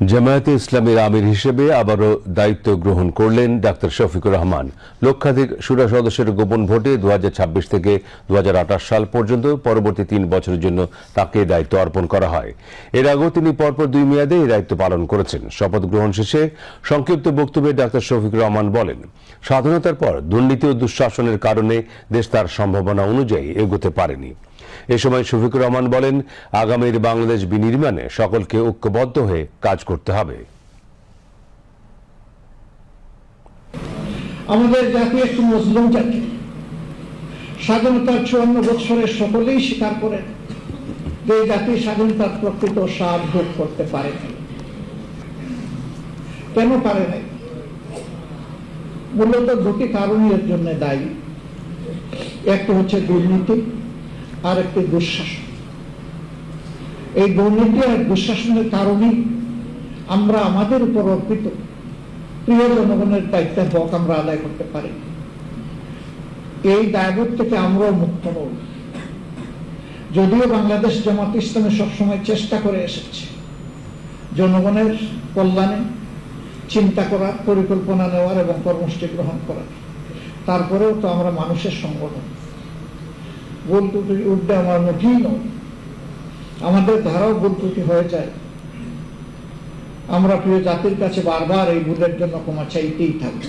জামায়াতে ইসলামের আমির হিসেবে আবারও দায়িত্ব গ্রহণ করলেন ডাক্তার শফিকুর রহমান। লক্ষাধিক সুরা সদস্যের গোপন ভোটে দু হাজার ছাব্বিশ থেকে দু হাজার আঠাশ সাল পর্যন্ত পরবর্তী তিন বছরের জন্য তাকে দায়িত্ব অর্পণ করা হয়। এর আগেও তিনি পরপর দুই মেয়াদে এই দায়িত্ব পালন করেছেন। শপথ গ্রহণ শেষে সংক্ষিপ্ত বক্তব্যে ডাক্তার শফিকুর রহমান বলেন, স্বাধীনতার পর দুর্নীতি ও দুঃশাসনের কারণে দেশ তার সম্ভাবনা অনুযায়ী এগোতে পারেনি। এ সময় শফিকুর রহমান বলেন, আগামীর বাংলাদেশ বিনির্মাণে সকলকে ঐক্যবদ্ধ হয়ে কাজ করতে হবে। আমাদের জাতি একটি মুসলিম জাতি। স্বাধীনতার চুয়ান্ন বছরে সকলেই স্বীকার করেন যে জাতি স্বাধীনতার প্রকৃত স্বাদ ভোগ করতে পারে কেন পারে নাই? মূলত দুটি কারণই এর জন্য দায়ী। একটি হচ্ছে দুর্নীতি আর একটি দুঃশাসন। এই দুর্নীতি আর দুঃশাসনের কারণেই আমরা আমাদের উপর অর্পিত। প্রিয় জনগণের দায়িত্বের হক আমরা আদায় করতে পারি। এই দায়বোধ থেকে আমরাও মুক্ত নই যদিও বাংলাদেশ জামাত ইসলামে সবসময় চেষ্টা করে এসেছে জনগণের কল্যাণে চিন্তা করার, পরিকল্পনা নেওয়ার এবং কর্মসূচি গ্রহণ করার। তারপরেও তো আমরা মানুষের সংগঠন। ভুল ত্রুটি উঠবে আমার মুঠেই নয় আমাদের ধারাও ভুল ত্রুটি হয়ে যায়। আমরা প্রিয় জাতির কাছে বারবার এই ভুলের জন্য ক্ষমা চাইতেই থাকব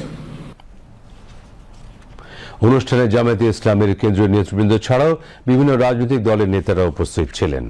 অনুষ্ঠানে জামায়াতে ইসলামের কেন্দ্রীয় নেতৃবৃন্দ ছাড়াও বিভিন্ন রাজনৈতিক দলের নেতারা উপস্থিত ছিলেন।